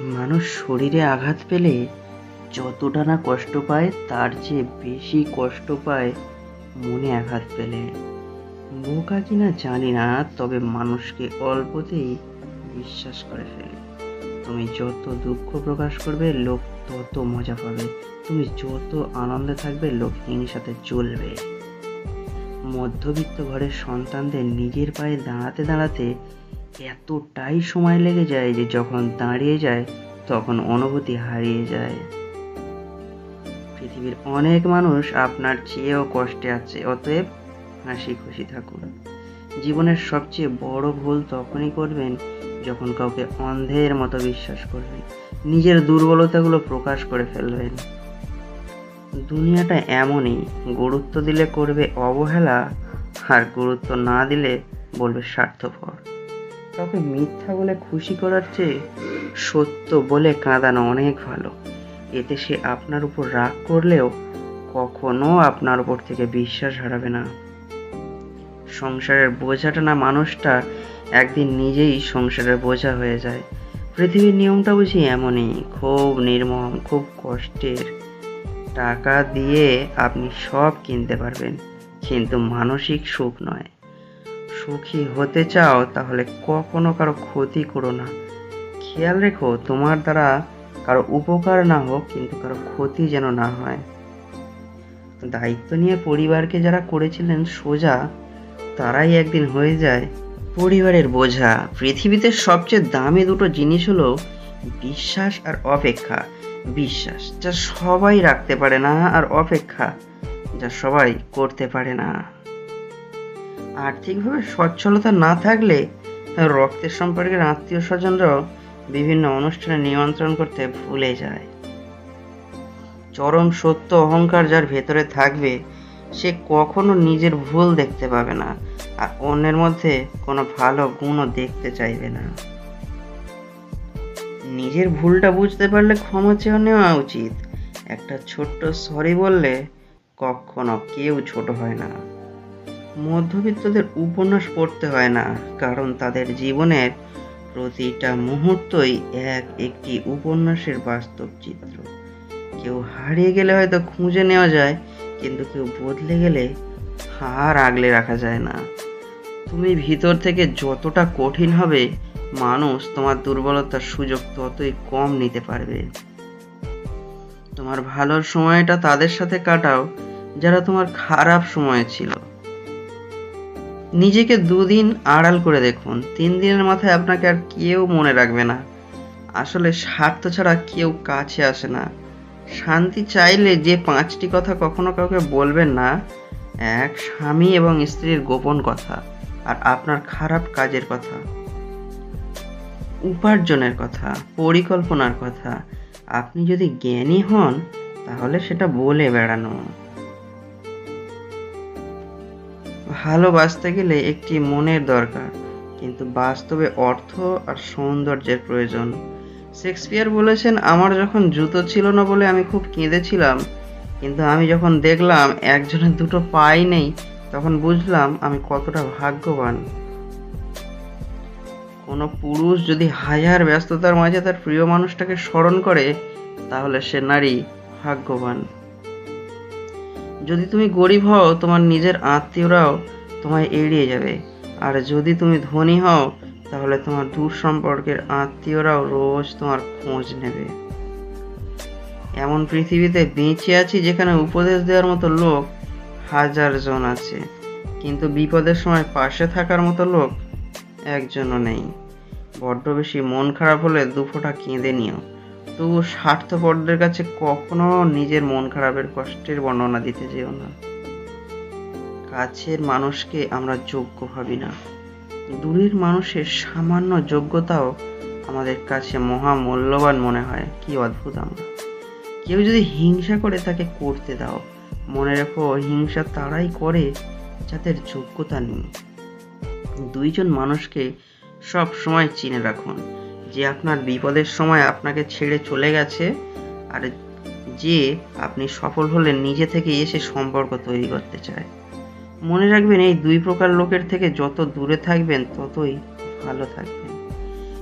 মানুষ শরীরে আঘাত পেলে যতটা না কষ্ট পায়, তার চেয়ে বেশি কষ্ট পায় মনে আঘাত পেলে। বোকা কিনা জানি না, তবে মানুষকে অল্পতেই বিশ্বাস করে ফেলে। তুমি যত দুঃখ প্রকাশ করবে, লোক তত মজা পাবে। তুমি যত আনন্দে থাকবে, লোক হিংসাতে চলবে মধ্যবিত্ত ঘরের সন্তানদের নিজের পায়ে দাঁড়াতে দাঁড়াতে এতটাই সময় লেগে যায় যে যখন দাঁড়িয়ে যায়, তখন অনুভূতি হারিয়ে যায়। পৃথিবীর অনেক মানুষ আপনার চেয়েও কষ্টে আছে, অতএব হাসি খুশি থাকুন। জীবনের সবচেয়ে বড় ভুল তখনই করবেন যখন কাউকে অন্ধের মতো বিশ্বাস করবেন, নিজের দুর্বলতাগুলো প্রকাশ করে ফেলবেন। দুনিয়াটা এমনই, গুরুত্ব দিলে করবে অবহেলা, আর গুরুত্ব না দিলে বলবে স্বার্থপর। কাউকে মিথ্যা বলে খুশি করার চেয়ে সত্য বলে কাঁদানো অনেক ভালো। এতে সে আপনার উপর রাগ করলেও কখনো আপনার উপর থেকে বিশ্বাস হারাবে না। সংসারের বোঝাটা না মানুষটা একদিন নিজেই সংসারের বোঝা হয়ে যায়। পৃথিবীর নিয়মটা বুঝি এমনই, খুব নির্মম, খুব কষ্টের। টাকা দিয়ে আপনি সব কিনতে পারবেন, কিন্তু মানসিক সুখ নয়। সুখী হতে চাও, তাহলে কখনো কারও ক্ষতি করো না। খেয়াল রেখো, তোমার দ্বারা কারও উপকার না হোক, কিন্তু কারও ক্ষতি যেন না হয়। দায়িত্ব নিয়ে পরিবারকে যারা করেছিলেন সোজা, তারাই একদিন হয়ে যায় পরিবারের বোঝা। পৃথিবীতে সবচেয়ে দামি দুটো জিনিস হলো বিশ্বাস আর অপেক্ষা। বিশ্বাস যা সবাই রাখতে পারে না, আর অপেক্ষা যা সবাই করতে পারে না। আর্থিকভাবে সচ্ছলতা না থাকলে রক্তের সম্পর্কের আত্মীয় স্বজনরাও বিভিন্ন অনুষ্ঠানে নিয়ন্ত্রণ করতে ভুলে যায়। চরম সত্য অহংকার যার ভেতরে থাকবে, সে কখনো নিজের ভুল দেখতে পাবে না আর অন্যের মধ্যে কোনো ভালো গুণও দেখতে চাইবে না। নিজের ভুলটা বুঝতে পারলে ক্ষমা চেয়ে নেওয়া উচিত। একটা ছোট্ট সরি বললে কখনো কেউ ছোট হয় না। মধ্যবিত্তদের উপন্যাস পড়তে হয় না, কারণ তাদের জীবনের প্রতিটা মুহূর্তই এক একটি উপন্যাসের বাস্তব চিত্র। কেউ হারিয়ে গেলে হয়তো খুঁজে নেওয়া যায়, কিন্তু কেউ বদলে গেলে হার আগলে রাখা যায় না। তুমি ভিতর থেকে যতটা কঠিন হবে, মানুষ তোমার দুর্বলতার সুযোগ ততই কম নিতে পারবে। তোমার ভালোর সময়টা তাদের সাথে কাটাও, যারা তোমার খারাপ সময় ছিল। নিজেকে দুদিন আড়াল করে দেখুন। তিন দিনের মাথায় আপনাকে আর কেউ মনে রাখবে না। আসলে স্বার্থ ছাড়া কেউ কাছে আসে না। শান্তি চাইলে যে পাঁচটি কথা কখনো কাউকে বলবেন না, এক স্বামী এবং স্ত্রীর গোপন কথা আর আপনার খারাপ কাজের কথা, উপার্জনের কথা, পরিকল্পনার কথা। আপনি যদি জ্ঞানী হন, তাহলে সেটা বলে বেড়ানো। ভালোবাসতে গেলে একটি মনের দরকার, কিন্তু বাস্তবে অর্থ আর সৌন্দর্যের প্রয়োজন। শেক্সপিয়ার বলেছেন, আমার যখন জুতো ছিল না বলে আমি খুব কেঁদেছিলাম, কিন্তু আমি যখন দেখলাম একজনের দুটো পাই নেই, তখন বুঝলাম আমি কতটা ভাগ্যবান। কোনো পুরুষ যদি হাজার ব্যস্ততার মাঝে তার প্রিয় মানুষটাকে স্মরণ করে, তাহলে সে নারী ভাগ্যবান। যদি তুমি গরিব হও, তোমার নিজের আত্মীয়রাও তোমায় এড়িয়ে যাবে। আর যদি তুমি ধনী হও, তাহলে তোমার দূর সম্পর্কের আত্মীয়রাও রোজ তোমার খোঁজ নেবে। এমন পৃথিবীতে বেঁচে আছি যেখানে উপদেশ দেওয়ার মতো লোক হাজার জন আছে। কিন্তু বিপদের সময় পাশে থাকার মতো লোক একজনও নেই। বড্ড বেশি মন খারাপ হলে দুফোটা কেঁদে নিও। তবু স্বার্থপরদের কাছে কখনো নিজের মন খারাপের কষ্টের বর্ণনা দিতে যেও না। কাছের মানুষকে আমরা যোগ্য ভাবি না। দূরের মানুষের সামান্য যোগ্যতাও আমাদের কাছে মহা মূল্যবান মনে হয়। কি অদ্ভুত আমরা। কেউ যদি হিংসা করে তাকে করতে দাও, মনে রেখো হিংসা তারাই করে যাদের যোগ্যতা নেই। দুইজন মানুষকে সব সময় চিনে রাখুন। যে আপনার বিপদের সময় আপনাকে ছেড়ে চলে গেছে আর যে আপনি সফল হলে নিজে থেকে এসে সম্পর্ক তৈরি করতে চায়। মনে রাখবেন এই দুই প্রকার লোকের থেকে যত দূরে থাকবেন, ততই ভালো থাকবেন।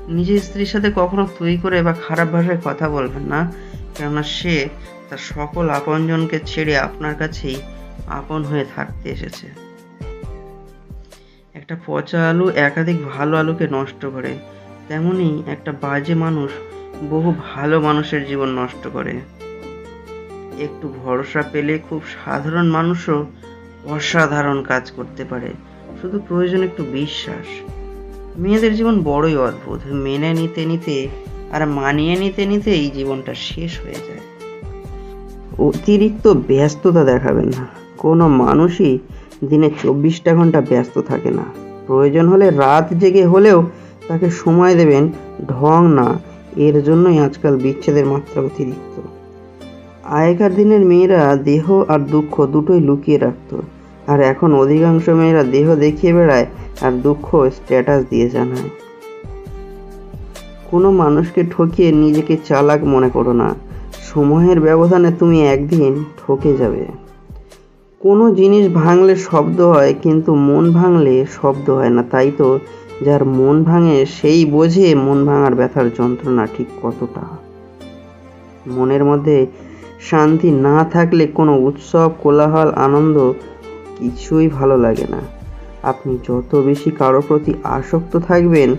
নিজের স্ত্রীর সাথে কখনো তুই করে বা খারাপ ভাষায় কথা বলবেন না, কেননা সে তার সকল আপনজনকে ছেড়ে আপনার কাছেই আপন হয়ে থাকতে এসেছে। একটা পচা আলু একাধিক ভালো আলুকে নষ্ট করে তেমনি একটা বাজে মানুষ বহু ভালো মানুষের জীবন নষ্ট করে। একটু ভরসা পেলে খুব সাধারণ মানুষও অসাধারণ কাজ করতে পারে। শুধু প্রয়োজন একটু বিশ্বাস। মেয়েদের জীবন বড়ই অদ্ভুত। মেনে নিতে নিতে আর মানিয়ে নিতে নিতে এই জীবনটা শেষ হয়ে যায়। অতিরিক্ত ব্যস্ততা দেখাবেন না। কোনো মানুষই দিনে চব্বিশটা ঘণ্টা ব্যস্ত থাকে না। প্রয়োজন হলে রাত জেগে হলেও তাকে সময় দেবেন ঢং না। এর জন্যই আজকাল বিচ্ছেদের মাত্রা অতিরিক্ত। আগেকার দিনের মেয়েরা দেহ আর দুঃখ দুটোই লুকিয়ে রাখতো। আর এখন অধিকাংশ মেয়েরা দেহ দেখিয়ে বেড়ায় আর দুঃখ স্ট্যাটাস দিয়ে জানায়। কোনো মানুষকে ঠকিয়ে নিজেকে চালাক মনে করো না। সময়ের ব্যবধানে তুমি একদিন ঠকে যাবে। কোনো জিনিস ভাঙলে শব্দ হয়, কিন্তু মন ভাঙলে শব্দ হয় না, তাই তো যার মন ভাঙে সেই বোঝে মন ভাঙার ব্যথার যন্ত্রণা ঠিক কতটা। মনের মধ্যে শান্তি না থাকলে কোনো উৎসব, কোলাহল, আনন্দ কিছুই ভালো লাগে না। আপনি যত বেশি কারও প্রতি আসক্ত থাকবেন,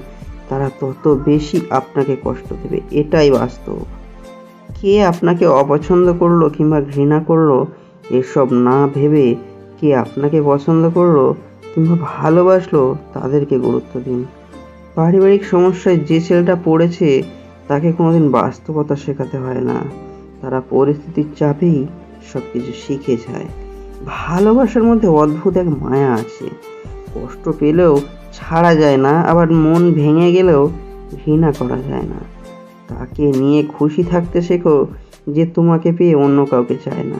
তারা তত বেশি আপনাকে কষ্ট দেবে। এটাই বাস্তব। কে আপনাকে অপছন্দ করল কিংবা ঘৃণা করল, এসব না ভেবে কে আপনাকে পছন্দ করল কিংবা ভালোবাসলো তাদেরকে গুরুত্ব দিন। পারিবারিক সমস্যায় যে ছেলেটা পড়েছে, তাকে কোনোদিন বাস্তবতা শেখাতে হয় না। তারা পরিস্থিতির চাপেই সব কিছু শিখে যায়। ভালোবাসার মধ্যে অদ্ভুত এক মায়া আছে। কষ্ট পেলেও ছাড়া যায় না, আবার মন ভেঙে গেলেও ঘৃণা করা যায় না। তাকে নিয়ে খুশি থাকতে শেখো যে তোমাকে পেয়ে অন্য কাউকে চায় না।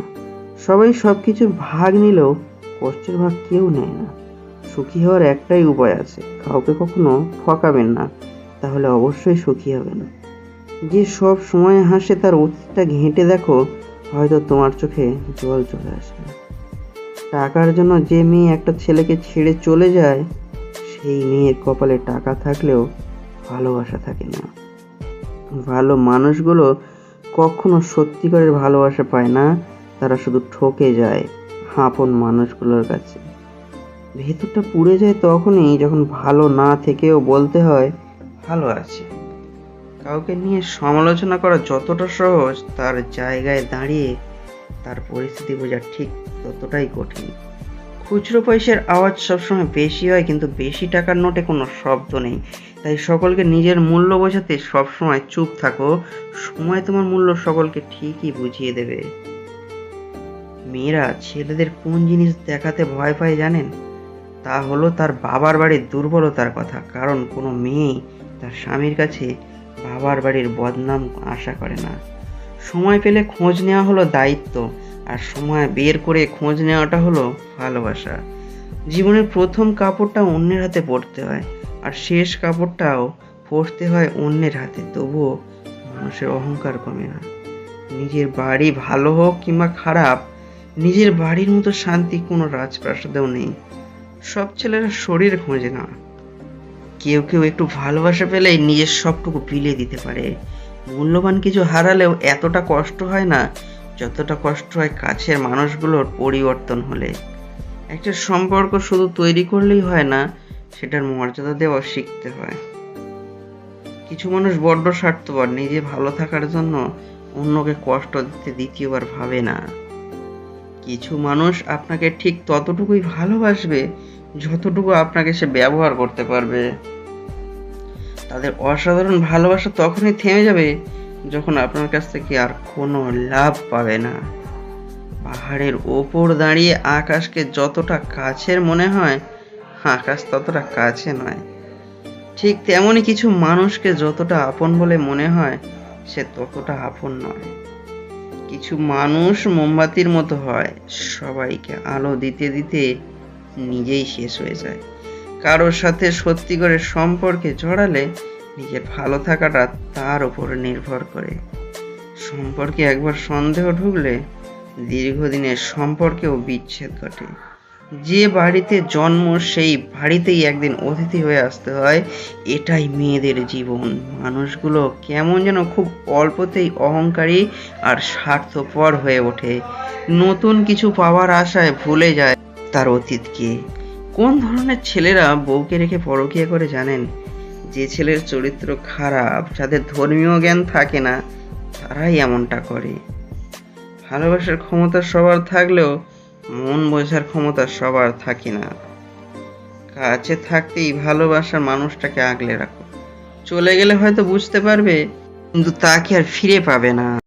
সবাই সব কিছুর ভাগ নিলেও কষ্টের ভাগ কেউ নেয় না। সুখী হওয়ার একটাই উপায় আছে। কাউকে কখনো ঠকাবেন না, তাহলে অবশ্যই সুখী হবেন। যে সব সময় হাসে তার অতীতটা ঘেঁটে দেখো, হয়তো তোমার চোখে জল চলে আসবে। টাকার জন্য যে মেয়ে একটা ছেলেকে ছেড়ে চলে যায়, সেই মেয়ের কপালে টাকা থাকলেও ভালোবাসা থাকে না। ভালো মানুষগুলো কখনো সত্যিকারের ভালোবাসা পায় না, তারা শুধু ঠকে যায় আপন মানুষগুলোর কাছে। ভেতরটা পুড়ে যায় তখনই যখন ভালো না থেকেও বলতে হয়, ভালো আছে। কাউকে নিয়ে সমালোচনা করা যতটা সহজ, তার জায়গায় দাঁড়িয়ে তার পরিস্থিতি বোঝা ঠিক ততটাই কঠিন। খুচরো পয়সার আওয়াজ সবসময় বেশি হয়, কিন্তু বেশি টাকার নোটে কোনো শব্দ নেই। তাই সকলকে নিজের মূল্য বোঝাতে সবসময় চুপ থাকো। সময় তোমার মূল্য সকলকে ঠিকই বুঝিয়ে দেবে। মেয়েরা ছেলেদের কোন জিনিস দেখাতে ভয় পায় জানেন? তা হলো তার বাবার বাড়ির দুর্বলতার কথা, কারণ কোনো মেয়ে তার স্বামীর কাছে বাবার বাড়ির বদনাম আশা করে না। সময় পেলে খোঁজ নেওয়া হলো দায়িত্ব, আর সময় বের করে খোঁজ নেওয়াটা হলো ভালোবাসা। জীবনের প্রথম কাপড়টা অন্যের হাতে পড়তে হয়, আর শেষ কাপড়টাও পড়তে হয় অন্যের হাতে, তবুও মানুষের অহংকার কমে না। নিজের বাড়ি ভালো হোক কিংবা খারাপ, নিজের বাড়ির মতো শান্তি কোনো রাজপ্রাসাদেও নেই। সব ছেলেরা শরীর খোঁজে না। কেউ কেউ একটু ভালোবাসা পেলেই নিজের সবটুকু বিলিয়ে দিতে পারে। মূল্যবান কিছু হারালেও এতটা কষ্ট হয় না, যতটা কষ্ট হয় কাছের মানুষগুলোর পরিবর্তন হলে। একটা সম্পর্ক শুধু তৈরি করলেই হয় না, সেটার মর্যাদা দেওয়া শিখতে হয়। কিছু মানুষ বড্ড স্বার্থপর, নিজে ভালো থাকার জন্য অন্যকে কষ্ট দিতে দ্বিতীয়বার ভাবে না। কিছু মানুষ আপনাকে ঠিক ততটুকুই ভালোবাসবে যতটুকু আপনাকে সে ব্যবহার করতে পারবে, তাদের অসাধারণ ভালোবাসা তখনই থেমে যাবে যখন আপনার কাছ থেকে আর কোনো লাভ পাবে না। পাহাড়ের ওপর দাঁড়িয়ে আকাশকে যতটা কাছের মনে হয়, আকাশ ততটা কাছে নয়। ঠিক তেমনই কিছু মানুষকে যতটা আপন বলে মনে হয়, সে ততটা আপন নয়। কিছু মানুষ মোমবাতির মতো হয়, সবাইকে আলো দিতে দিতে নিজেই শেষ হয়ে যায়। কারোর সাথে সত্যি করে সম্পর্কে জড়ালে নিজের ভালো থাকাটা তার উপর নির্ভর করে। সম্পর্কে একবার সন্দেহ ঢুকলে দীর্ঘদিনের সম্পর্কেও বিচ্ছেদ ঘটে। যে বাড়িতে জন্ম, সেই বাড়িতেই একদিন অতিথি হয়ে আসতে হয়। এটাই মেয়েদের জীবন। মানুষগুলো কেমন যেন খুব অল্পতেই অহংকারী আর স্বার্থপর হয়ে ওঠে। নতুন কিছু পাওয়ার আশায় ভুলে যায়। তার অতীতকে। কোন ধরনের ছেলেরা বউকে রেখে পরকিয়া করে জানেন? যে ছেলের চরিত্র খারাপ, যাদের ধর্মীয় জ্ঞান থাকে না, তারাই এমনটা করে। ভালোবাসার ক্ষমতা সবার থাকলেও মন বোঝার ক্ষমতা সবার থাকে না। কাছে থাকতেই ভালোবাসার মানুষটাকে আগলে রাখো। চলে গেলে হয়তো বুঝতে পারবে, কিন্তু তাকে আর ফিরে পাবে না।